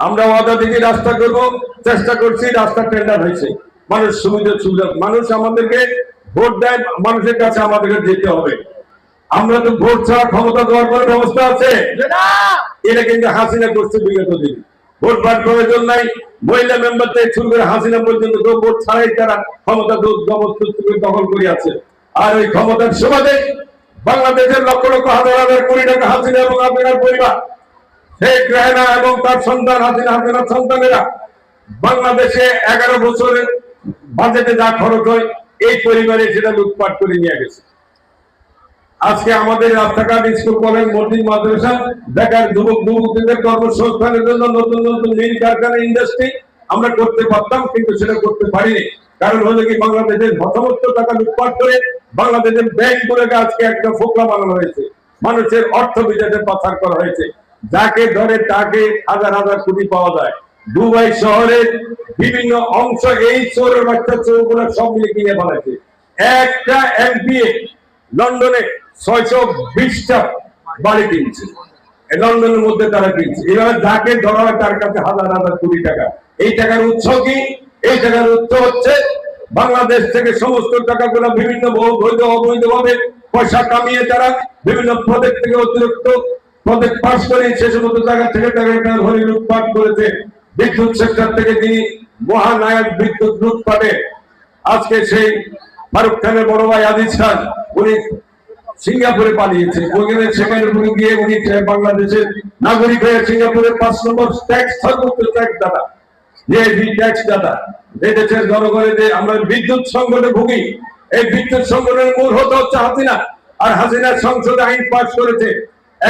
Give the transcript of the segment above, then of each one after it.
আমরা ওয়াদা দিকে রাস্তা করব চেষ্টা করছি রাস্তা টেন্ডার হয়েছে। মানুষ সুবিধা সুবিধা মানুষ আমাদেরকে ভোট দেয় মানুষের কাছে আমাদেরকে যেতে হবে। আমরা তো ভোট ছাড়া ক্ষমতা দেওয়ার কোনো ব্যবস্থা আছে? এটা কিন্তু হাসিনা করছে বিগত দিন। ভোট পাওয়ার প্রয়োজন নাই মহিলা মেম্বার থেকে শুরু করে হাসিনা পর্যন্ত কেউ ভোট ছাড়াই তারা ক্ষমতা দখল করে আছে। আর ওই ক্ষমতার সুবাদে বাংলাদেশের লক্ষ লক্ষ হাজার হাজার কোটি টাকা হাসিনা এবং আপনার পরিবার শেখ রেহানা এবং তার সন্তান হাসিনা হাসিনার সন্তানেরা বাংলাদেশে এগারো বছরের বাজেটে যা খরচ হয়, এই পরিবারে সেটা লুটপাট করে নিয়ে গেছে। আজকে আমাদের রাস্তাঘাট, স্কুল, কলেজ, মসজিদ, মাদ্রাসা বেকার যুবক, যুবতীদের কর্মসংস্থানের জন্য নতুন নতুন মিল, কারখানা ইন্ডাস্ট্রি আমরা করতে পারতাম, কিন্তু সেটা করতে পারিনি। কারণ হলো কি, বাংলাদেশের সমস্ত টাকা লুটপাট করে বাংলাদেশের ব্যাংক গুলোকে আজকে একটা ফোকলা বানানো হয়েছে। মানুষের অর্থ বিজাতে পাচার করা হয়েছে। যাকে ধরে তাকে হাজার হাজার কোটি পাওয়া যায়। দুবাই শহরের বিভিন্ন অংশ এই চোরের বাচ্চা চোরগুলো সব মিলে কিনে ফেলাইছে একটা এমপিএ লন্ডনে ছয়শো বিশটা বাড়ি কিনছে। লন্ডনের মধ্যে তারা কিনছে। এভাবে যাকে ধরা হয় তার কাছে হাজার হাজার কোটি টাকা। এই টাকার উৎস কি? এই টাকার উৎস হচ্ছে বাংলাদেশ থেকে সমস্ত টাকাগুলো বিভিন্ন বৈধ অবৈধ ভাবে পয়সা কামিয়ে তারা বিভিন্ন প্রজেক্ট থেকে অতিরিক্ত প্রজেক্ট পাস করে সে সমস্ত জায়গা থেকে টাকা ধরে লুটপাট করেছে। বিদ্যুৎ সেক্টর থেকে তিনি মহানায়ক বিদ্যুৎ লুটপাটে, আজকে সেই ফারুক খানের বড় ভাই আজিজ খান, উনি সিঙ্গাপুরে পালিয়েছে। ওখানে সেখানে উনি গিয়ে উনি বাংলাদেশের নাগরিক হয়ে সিঙ্গাপুরে পাঁচ নম্বর ট্যাক্স সর্বোচ্চ ট্যাক্স দাতা যে ট্যাক্স দাতা এই দেশের জনগণের যে আমরা বিদ্যুৎ সংকটে ভুগি, এই বিদ্যুৎ সংকটের মূল হতে হচ্ছে হাসিনা আর হাসিনা সংসদে আইন পাশ করেছে।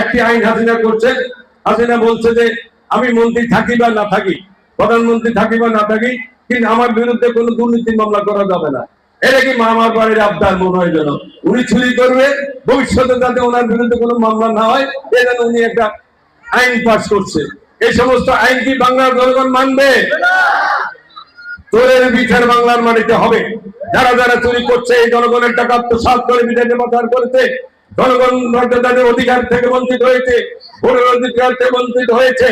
একটি আইন হাসিনা করছে, হাসিনা বলছে যে, আমি মন্ত্রী থাকি বা না থাকি, প্রধানমন্ত্রী থাকি বা না থাকি, কিন্তু আমার বিরুদ্ধে কোনো দুর্নীতির মামলা করা যাবে না। এটা কি মামার বাড়ির আবদার মনে হয় যেন? উনি চুরি করবে, ভবিষ্যতে যাতে ওনার বিরুদ্ধে কোনো মামলা না হয় এই জন্য উনি একটা আইন পাস করছে। এই সমস্ত আইন কি বাংলার জনগণ মানবে? চোরের বিচার বাংলার মাটিতে হবে। যারা যারা চুরি করছে, এই জনগণের টাকা আত্মসাৎ করে বিদেশে পাচার করেছে জনগণ তাদের অধিকার থেকে বঞ্চিত হয়েছে, ভোটের অধিকার থেকে বঞ্চিত হয়েছে।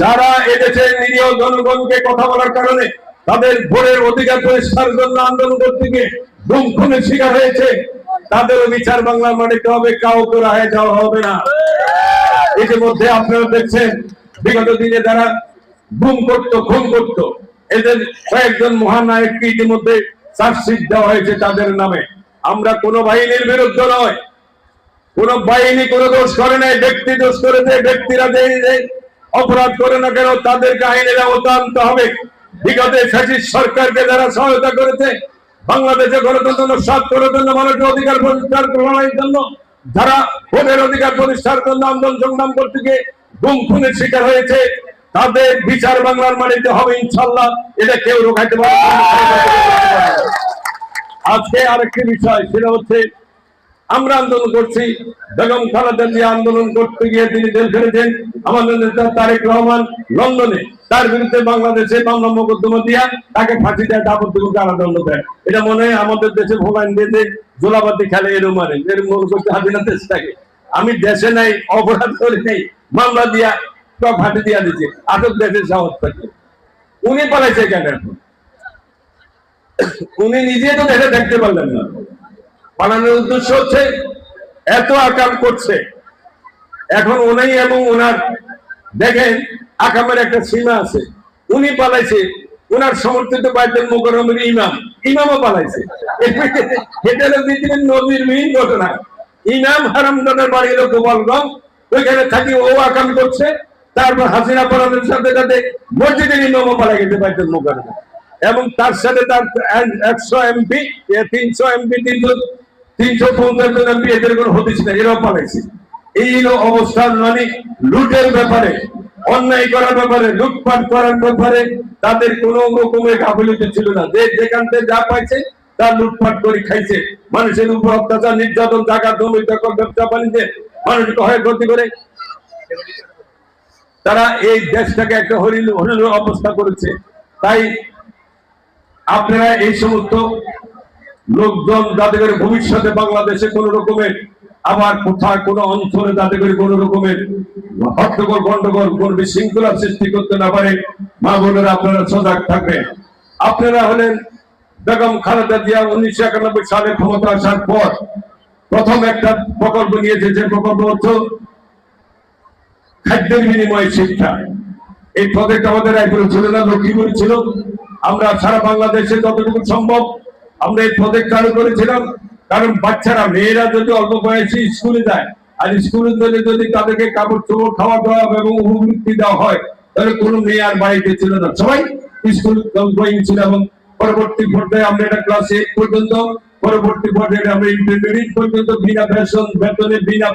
যারা এদেশের নিরীহ জনগণকে কথা বলার কারণে তাদের ভোটের অধিকার পরিষ্কার জন্য আন্দোলন করতে গিয়ে গুম খুনের শিকার হয়েছে, তাদেরও বিচার বাংলার মাটিতে হবে, কাউকে রাহে যাওয়া হবে না। ইতিমধ্যে আপনারা দেখছেন, বিগত দিনে যারা গুম করতো, খুন করতো, এদের কয়েকজন মহানায়ককে ইতিমধ্যে চার্জশিট দেওয়া হয়েছে তাদের নামে। আমরা কোন বাহিনীর বিরুদ্ধে নয়। কোন বাহিনী, কোন দোষ করে নাই, ব্যক্তি দোষ করেছে, ব্যক্তিরা যে অপরাধ করে না কেন তাদেরকে আইনের আওতা হবে। বিগত ফ্যাসিস্ট সরকারকে যারা সহায়তা করেছে, বাংলাদেশে গণতন্ত্র সাত জন্য মানুষের অধিকার প্রতিষ্ঠার করার জন্য, যারা ভোটের অধিকার প্রতিষ্ঠার জন্য আন্দোলন সংগ্রাম করতে গিয়ে গুম খুনের শিকার হয়েছে, তাদের বিচার বাংলার মাটিতে হবে ইনশাল্লাহ এটা কেউ রোখাইতে পারে আজকে আরেকটি বিষয়, সেটা হচ্ছে আমরা আন্দোলন করছি। বেগম খালেদা জিয়া আন্দোলন করতে গিয়ে তিনি জেল ফেলেছেন আমাদের নেতা তারেক রহমান লন্ডনে, তার বিরুদ্ধে বাংলাদেশে মামলা মোকদ্দমা দিয়া তাকে ফাঁসি দেয় তারপর যাবতীয় কারাদণ্ড দেয় এটা মনে হয় আমাদের দেশে ভোগান দিয়েছে জোলাবাতি খেলে এরম মারে এরম মনে করছে হাজিনা দেশটাকে। আমি দেশে নাই, অপরাধ করি নাই, মামলা দিয়া সব ফাঁসি দিয়া দিচ্ছে আটক দেশের সাহস থাকে উনি পালাইছে কেন এখন? উনি নিজে তো দেখে দেখতে পারলেন না। পালানোর উদ্দেশ্য হচ্ছে এত আকাম করছে। এখন উনি এবং ওনার দেখেন আকামের একটা সীমা আছে। উনি পালাইছে ওনার সমর্থিত বাইতের মোকরমের ইমাম, ইমামও পালাইছে। হলো নদীর মিন ঘটনা। ইমাম হারামদানের বাড়ি হলো গোপালগঞ্জ, ওইখানে থাকি ও আকাম করছে। তারপর হাসিনা পরাদের সাথে সাথে মসজিদের ইমামও পালা গেছে বাইতের মোকরমে এবং তার সাথে তার একশো এমপি তিনশো এমপি তিনশো তিনশো পঞ্চাশ জন এমপি এদের কোনো হতিস না, এরাও পালাইছে। এই অবস্থান মানে লুটের ব্যাপারে, অন্যায় করার ব্যাপারে, লুটপাট করার ব্যাপারে তাদের কোন রকমের গাফিলতি ছিল না। যে যেখান থেকে যা পাইছে তা লুটপাট করে খাইছে। মানুষের উপর অত্যাচার, নির্যাতন জায়গা জমি ব্যবসা, বাণিজ্যে মানুষকে ক্ষতি করে। তারা এই দেশটাকে একটা হরিণ হরিণ অবস্থা করেছে। তাই আপনারা এই সমস্ত লোকজন যাতে করে ভবিষ্যতে বাংলাদেশে কোন রকমের আবার কোথায় কোনো অঞ্চলে যাতে করে কোনো রকমের হট্টগোল, গন্ডগোল, কোন বিশৃঙ্খলা সৃষ্টি করতে না পারে, মা বোনেরা আপনারা সজাগ থাকবেন। আপনারা হলেন বেগম খালেদা জিয়া উনিশশো একানব্বই সালে ক্ষমতা আসার পর প্রথম একটা প্রকল্প নিয়েছে যে প্রকল্প হচ্ছে খাদ্যের বিনিময়ে শিক্ষা। এই প্রজেক্ট আমাদের একবারে ছিল না, লক্ষ্মীপুর ছিল। আমরা সারা বাংলাদেশে যতটুকু সম্ভব আমরা এই প্রজেক্ট চালু করেছিলাম, কারণ বাচ্চারা, মেয়েরা যদি অল্প বয়সে স্কুলে যায়, আর স্কুলে যদি যদি তাদেরকে কাপড় চোপড় খাওয়া দাওয়া এবং উপবৃত্তি দেওয়া হয়, তাহলে কোনো মেয়ে আর বাড়িতে ছিল না। সবাই স্কুল ছিল এবং পরবর্তী পর্যায়ে আমরা এটা ক্লাস এইট পর্যন্ত, পরবর্তী পর্যায়ে আমরা ইন্টারমিডিয়েট পর্যন্ত, বিনা বেতন বেতনে, বিনা